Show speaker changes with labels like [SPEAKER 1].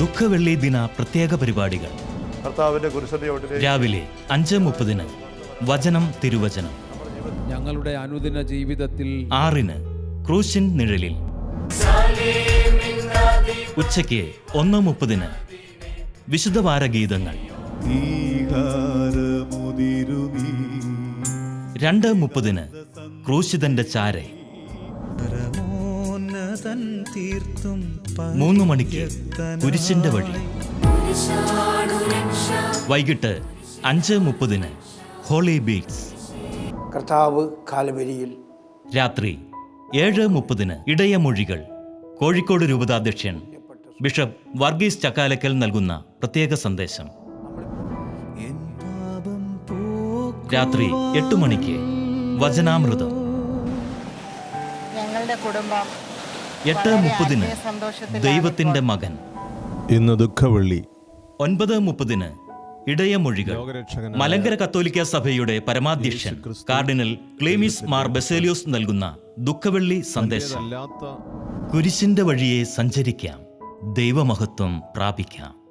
[SPEAKER 1] ദുഃഖവെള്ളി ദിന പ്രത്യേക പരിപാടികൾ. രാവിലെ അഞ്ച് മുപ്പതിന് വചനം തിരുവചനം.
[SPEAKER 2] ഞങ്ങളുടെ അനുദിന ജീവിതത്തിൽ
[SPEAKER 1] ആറിന് ക്രൂശിൻ നിഴലിൽ. ഉച്ചയ്ക്ക് ഒന്ന് മുപ്പതിന് വിശുദ്ധവാര ഗീതങ്ങൾ രണ്ട് മുപ്പതിന് ക്രൂശിതന്റെ ചാരെ. മൂന്ന് മണിക്ക് കുരിശിന്റെ വഴി. വൈകിട്ട് അഞ്ച് മുപ്പതിന് ഹോളി ബീറ്റ്സ്.
[SPEAKER 3] കർത്താവ് കാലവരിയിൽ
[SPEAKER 1] രാത്രി ഏഴ് മുപ്പതിന് ഇടയമൊഴികൾ. കോഴിക്കോട് രൂപതാധ്യക്ഷൻ ബിഷപ്പ് വർഗീസ് ചക്കാലക്കൽ നൽകുന്ന പ്രത്യേക സന്ദേശം. രാത്രി എട്ട് മണിക്ക് വചനാമൃതം.
[SPEAKER 4] ഞങ്ങളുടെ കുടുംബം
[SPEAKER 1] എട്ട് മുപ്പതിന് ദൈവത്തിന്റെ മകൻ.
[SPEAKER 5] ഇന്ന് ദുഃഖവെള്ളി.
[SPEAKER 1] ഒൻപത് മുപ്പതിന് ഇടയമൊഴികൾ. മലങ്കര കത്തോലിക്ക സഭയുടെ പരമാധ്യക്ഷൻ കാർഡിനൽ ക്ലേമിസ് മാർ ബെസേലിയോസ് നൽകുന്ന ദുഃഖവെള്ളി സന്ദേശം. കുരിശിന്റെ വഴിയെ സഞ്ചരിക്കാം. ദൈവമഹത്വം പ്രാപിക്കാം.